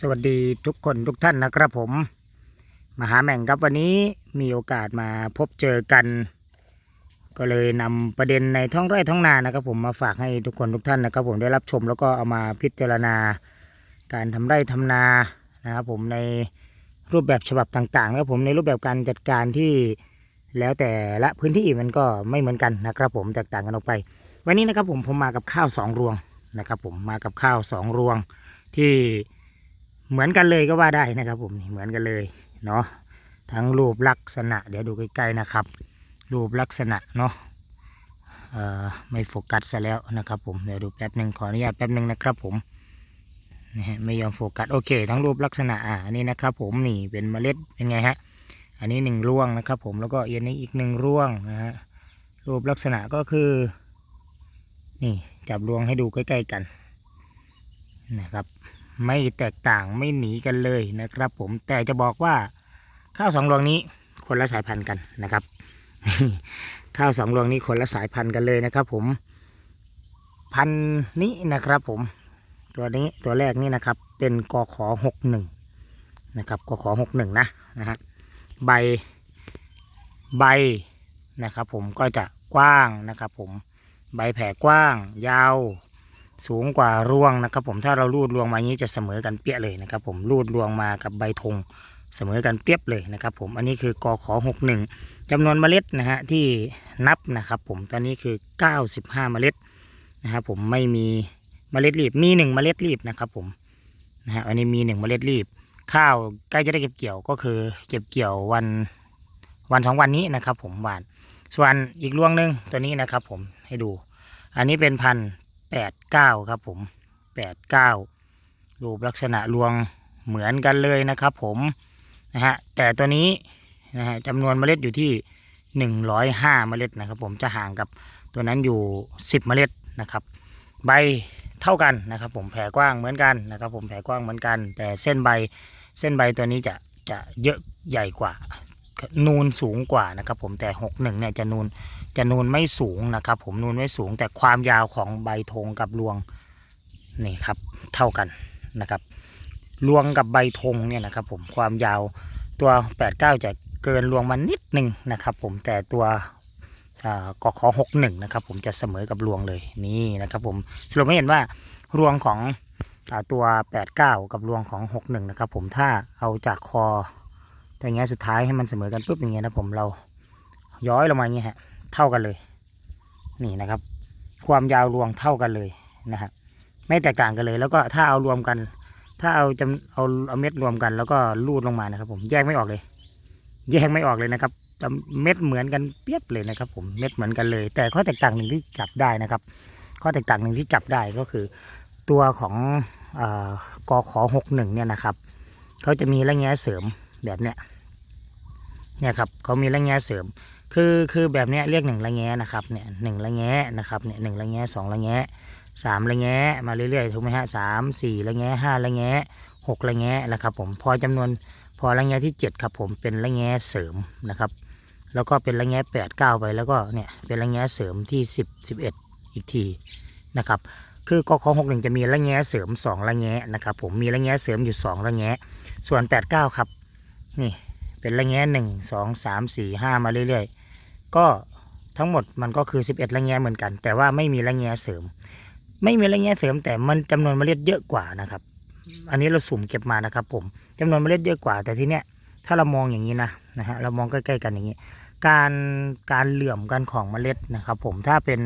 สวัสดีทุกคนทุกท่านนะครับผม มหาแม่งครับวันนี้มีโอกาสมาพบเจอกัน ก็เลยนำประเด็นในท้องไร่ท้องนานะครับ ผมมาฝากให้ทุกคนทุกท่านนะครับ ผมได้รับชมแล้วก็เอามาพิจารณา การทำไร่ทำนานะครับผมในรูปแบบฉบับต่างๆนะครับผมในรูปแบบการจัดการที่แล้วแต่ละพื้นที่มันก็ไม่เหมือนกันนะครับ ผมแตกต่างกันออกไป วันนี้นะครับผมผมมากับข้าวสองรวงนะครับ ผมมากับข้าวสองรวงที่ เหมือนกันเลยก็ว่าได้นะครับ ผมเหมือนกันเลยเนาะทั้งรูปลักษณะ เดี๋ยวดูใกล้ๆนะครับ รูปลักษณะเนาะไม่โฟกัสซะแล้วนะครับ ผมเดี๋ยวดูแป๊บหนึ่งขออนุญาตแป๊บหนึ่งนะครับ ผมนี่ฮะไม่ยอมโฟกัสโอเค ทั้งรูปลักษณะอ่าอันนี้นะครับ ผมนี่เป็นเมล็ดเป็นไงฮะอันนี้หนึ่งร่วงนะครับ ผมแล้วก็อันนี้อีกหนึ่งร่วงนะฮะรูปลักษณะก็คือ นี่จับรวงให้ดูใกล้ ๆกันนะครับ ไม่แตกต่างไม่หนีกันเลยนะครับ ผมแต่จะบอกว่าข้าวสองรวงนี้คนละสายพันธุ์กันนะครับข้าวสองรวงนี้คนละสายพันธุ์กันเลยนะครับ ผมพันธุ์นี้นะครับ ผมตัวนี้ตัวแรกนี่นะครับ เป็นกขอหกหนึ่งนะครับกขอหกหนึ่งนะนะฮะใบใบนะครับ ผมก็จะกว้างนะครับ ผมใบแผ่กว้าง ยาว สูงกว่าร่วงนะครับ ผมถ้าเราลูดรวงมาอย่างนี้จะเสมอกันเปี้ยเลยนะครับ ผมลูดรวงมากับใบธงเสมอกันเปียบเลยนะครับผมอันนี้คือกอขอหกหนึ่งจำนวนเมล็ดนะฮะที่นับนะครับ ผมตอนนี้คือ 95 เมล็ดนะครับผมไม่มีเมล็ดรีบมีหนึ่งเมล็ดรีบนะครับผมนะฮะอันนี้มีหนึ่งเมล็ดรีบ ข้าวใกล้จะได้เก็บเกี่ยวก็คือ เก็บเกี่ยววันวันสองวันนี้นะครับ ผมหวาน ส่วนอีกรวงหนึ่งตัวนี้นะครับ ผมให้ดู อันนี้เป็นพันธุ์ แปดเก้าครับผมแปดเก้ารูปลักษณะรวงเหมือนกันเลยนะครับผมนะฮะแต่ตัวนี้นะฮะจำนวนเมล็ดอยู่ที่หนึ่งร้อยห้าเมล็ดนะครับ ผมจะห่างกับตัวนั้นอยู่สิบเมล็ดนะครับ ใบเท่ากันนะครับ ผมแผ่กว้างเหมือนกันนะครับ ผมแผ่กว้างเหมือนกัน แต่เส้นใบเส้นใบตัวนี้จะจะเยอะใหญ่กว่า นูนสูงกว่านะครับผมแต่หกหนึ่งเนี่ยจะนูนจะนูนไม่สูงนะครับ ผมนูนไม่สูงแต่ความยาวของใบธงกับรวงนี่ครับเท่ากันนะครับรวงกับใบธงเนี่ยนะครับ ผมความยาวตัว 89 จะเกินรวงมานิดหนึ่งนะครับ ผมแต่ตัวอ่ากขอ61นะครับ ผมจะเสมอกับรวงเลยนี่นะครับ ผมสรุปไม่เห็นว่ารวงของตัว 89 กับรวงของ 61 นะครับ ผมถ้าเอาจากคอ แต่อย่างเงี้ยสุดท้ายให้มันเสมอกันปุ๊บอย่างเงี้ยนะผมเราย้อยลงมาอย่างเงี้ยฮะเท่ากันเลย นี่นะครับ ความยาวรวงเท่ากันเลยนะฮะไม่แตกต่างกันเลย แล้วก็ถ้าเอารวมกัน ถ้าเอาจำเอาเอาเม็ดรวมกัน แล้วก็ลูดลงมานะครับ ผมแยกไม่ออกเลย แยกไม่ออกเลยนะครับเม็ดเหมือนกันเปียบเลยนะครับ ผมเม็ดเหมือนกันเลย แต่ข้อแตกต่างหนึ่งที่จับได้นะครับ ข้อแตกต่างหนึ่งที่จับได้ก็คือ ตัวของเออขอหกหนึ่งเนี่ยนะครับเขาจะมีระแงะเสริม แบบเนี้ยเนี่ยครับเขามีระแงะเสริม คือคือแบบเนี้ยเรียกหนึ่งระแงะนะครับเนี่ยหนึ่งระแงะนะครับเนี่ยหนึ่งระแงะสองระแงะสามระแงะมาเรื่อยๆถูกไหมฮะสามสี่ระแงะห้าระแงะหกระแงะนะครับผมพอจำนวนพอระแงะที่เจ็ดครับผมเป็นระแงะเสริมนะครับ แล้วก็เป็นระแงะแปดเก้าไปแล้วก็เนี่ยเป็นระแงะเสริมที่สิบสิบเอ็ดอีกทีนะครับคือกคหกหนึ่งจะมีระแงะเสริมสองระแงะนะครับผมมีระแงะเสริมอยู่สองระแงะส่วนแปดเก้าครับ นี่เป็นระแงะหนึ่งสองสามสี่ห้ามาเรื่อยๆ ก็ทั้งหมดมันก็คือ 11 ระแงะเหมือนกัน แต่ว่าไม่มีระแงะเสริม ไม่มีระแงะเสริมแต่มันจำนวนเมล็ดเยอะกว่านะครับ อันนี้เราสุ่มเก็บมานะครับ ผมจำนวนเมล็ดเยอะกว่า แต่ที่เนี้ยถ้าเรามองอย่างนี้นะนะฮะเรามองใกล้ๆกันอย่างนี้ การการเหลื่อมกันของเมล็ดนะครับ ผมถ้าเป็น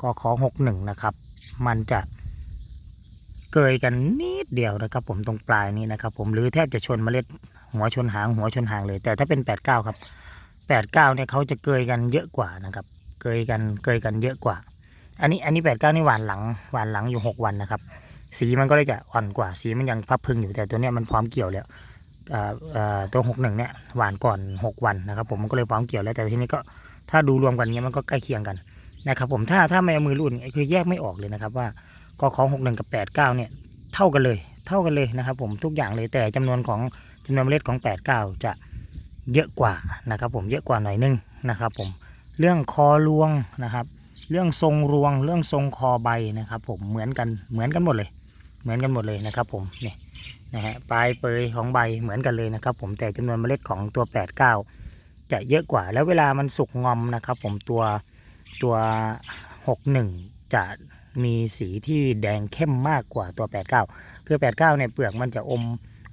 กขหกหนึ่งนะครับ มันจะ เกยกันนิดเดียวนะครับ ผมตรงปลายนี้นะครับ ผมหรือแทบจะชนเมล็ดหัวชนหางหัวชนหางเลย แต่ถ้าเป็นแปดเก้าครับแปดเก้าเนี่ยเขาจะเกยกันเยอะกว่านะครับ เกยกันเกยกันเยอะกว่า อันนี้อันนี้แปดเก้านี่หวานหลังหวานหลังอยู่หกวันนะครับ สีมันก็เลยจะอ่อนกว่า สีมันยังพับพึงอยู่แต่ตัวเนี้ยมันพร้อมเกี่ยวแล้วตัวหกหนึ่งเนี่ยหวานก่อนหกวันนะครับ ผมมันก็เลยพร้อมเกี่ยวแล้วแต่ทีนี้ก็ถ้าดูรวมกันเนี้ยมันก็ใกล้เคียงกันนะครับ ผมถ้าถ้าไม่เอามือรูดเนี่ยคือแยกไม่ออกเลยนะครับว่า กขหกหนึ่งกับแปดเก้าเนี่ยเท่ากันเลย เท่ากันเลยนะครับ ผมทุกอย่างเลยแต่จำนวนของจำนวนเมล็ดของ89จะเยอะกว่านะครับ ผมเยอะกว่าหน่อยนึงนะครับ ผมเรื่องคอรวงนะครับ เรื่องทรงรวง เรื่องทรงคอใบนะครับ ผมเหมือนกันเหมือนกันหมดเลย เหมือนกันหมดเลยนะครับ ผมเนี่ยนะฮะปลายเปยของใบเหมือนกันเลยนะครับ ผมแต่จำนวนเมล็ดของตัว 89 จะเยอะกว่าแล้วเวลามันสุกงอมนะครับ ผมตัวตัว 61 จะมีสีที่แดงเข้มมากกว่าตัว 89 คือ 89เนี่ยเปลือกมันจะอม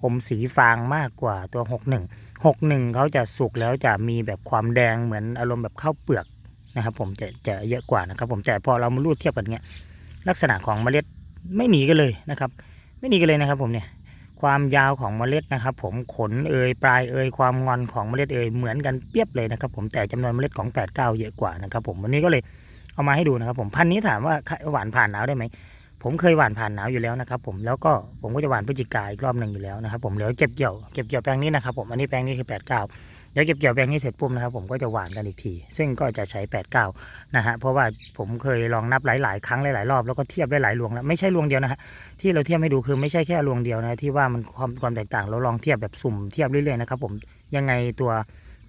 อมสีฟางมากกว่าตัว 61 61เขาจะสุกแล้วจะมีแบบความแดงเหมือนอารมณ์แบบข้าวเปลือกนะครับ ผมจะจะเยอะกว่านะครับ ผมแต่พอเรามารูดเทียบกันเนี้ยลักษณะของเมล็ดไม่หนีกันเลยนะครับ ไม่หนีกันเลยนะครับ ผมเนี่ยความยาวของเมล็ดนะครับ ผมขนเอยปลายเอยความงอนของเมล็ดเอยเหมือนกันเปียบเลยนะครับ ผมแต่จำนวนเมล็ดของ 89 เยอะกว่านะครับ ผมวันนี้ก็เลย เอามาให้ดูนะครับ ผมพันนี้ถามว่าหวานผ่านหนาวได้ไหมผมเคยหวานผ่านหนาวอยู่แล้วนะครับ ผมแล้วก็ผมก็จะหวานพฤศจิกาอีกรอบหนึ่งอยู่แล้วนะครับ ผมเดี๋ยวเก็บเกี่ยวเก็บเกี่ยวแปลงนี้นะครับผมอันนี้แปลงนี้คือ8 9เก้าเดี๋ยวเก็บเกี่ยวแปลงนี้เสร็จปุ๊บนะครับผมก็จะหวานกันอีกที ซึ่งก็จะใช้8 9นะฮะเพราะว่าผมเคยลองนับหลายๆ ครั้งหลายๆรอบแล้วก็เทียบได้หลายรวงแล้วไม่ใช่รวงเดียวนะฮะที่เราเทียบให้ดูคือไม่ใช่แค่รวงเดียวนะที่ว่ามันความความแตกต่างเราลองเทียบแบบสุ่มเทียบเรื่อยๆนะครับผมยังไงตัว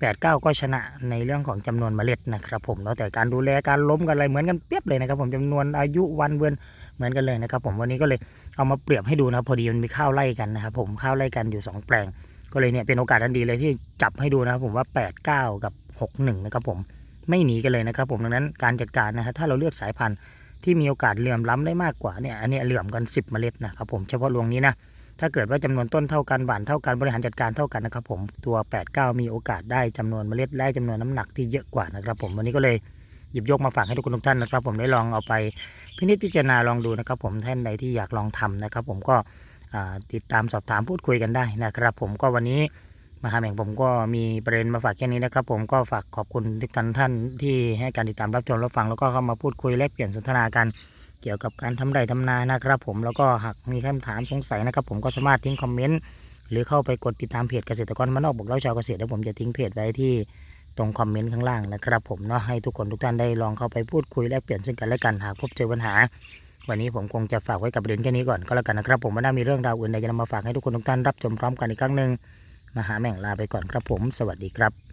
8 9 ก็ชนะในเรื่องของจำนวนเมล็ดนะครับผมแล้วแต่การดูแลการล้มกันอะไรเหมือนกันเปียบเลยนะครับผมจำนวนอายุวันเดือนเหมือนกันเลยนะครับผมวันนี้ก็เลยเอามาเปรียบให้ดูนะพอดีมันมีข้าวไล่กันนะครับผมข้าวไล่กันอยู่ 2 แปลง ก็เลยเนี่ยเป็นโอกาสทันดีเลยที่จับให้ดูนะครับผมว่า 8 9 กับ 6 1 นะครับผมไม่หนีกันเลยนะครับผมดังนั้นการจัดการนะฮะถ้าเราเลือกสายพันธุ์ที่มีโอกาสเหลื่อมล้ำได้มากกว่าเนี่ยอันนี้เหลื่อมกัน 10 เมล็ดนะครับผมเฉพาะรวงนี้นะ ถ้าเกิดว่าจำนวนต้นเท่ากันหวานเท่ากันบริหารจัดการเท่ากันนะครับ ผมตัว 8 9 มีโอกาสได้จำนวนเมล็ดได้จำนวนน้ำหนักที่เยอะกว่านะครับ ผมวันนี้ก็เลยหยิบยกมาฝากให้ทุกคนทุกท่านนะครับ ผมได้ลองเอาไปพินิจพิจารณาลองดูนะครับ ผมท่านใดที่อยากลองทำนะครับ ผมก็ติดตามสอบถามพูดคุยกันได้นะครับ ผมก็วันนี้มหาแห่งผมก็มีประเด็นมาฝากแค่นี้นะครับ ผมก็ฝากขอบคุณทุกท่านท่านที่ให้การติดตามรับชมรับฟังแล้วก็เข้ามาพูดคุยแลกเปลี่ยนสนทนากัน เกี่ยวกับการทำไร่ทำนานะครับผมแล้วก็หากมีคำถามสงสัยนะครับ ผมก็สามารถทิ้งคอมเมนต์หรือเข้าไปกดติดตามเพจเกษตรกรมานอกบอกเล่าชาวเกษตรแล้วผมจะทิ้งเพจไว้ที่ตรงคอมเมนต์ข้างล่างนะครับ ผมเนาะให้ทุกคนทุกท่านได้ลองเข้าไปพูดคุยแลกเปลี่ยนซึ่งกันและกันหากพบเจอปัญหา วันนี้ผมคงจะฝากไว้กับประเด็นแค่นี้ก่อนก็แล้วกันนะครับ ผมว่น่ามีเรื่องราวอื่นใดจะนำมาฝากให้ทุกคนทุกท่านรับชมพร้อมกันอีกครั้งหนึ่งมาหาแม่งลาไปก่อนครับผม สวัสดีครับ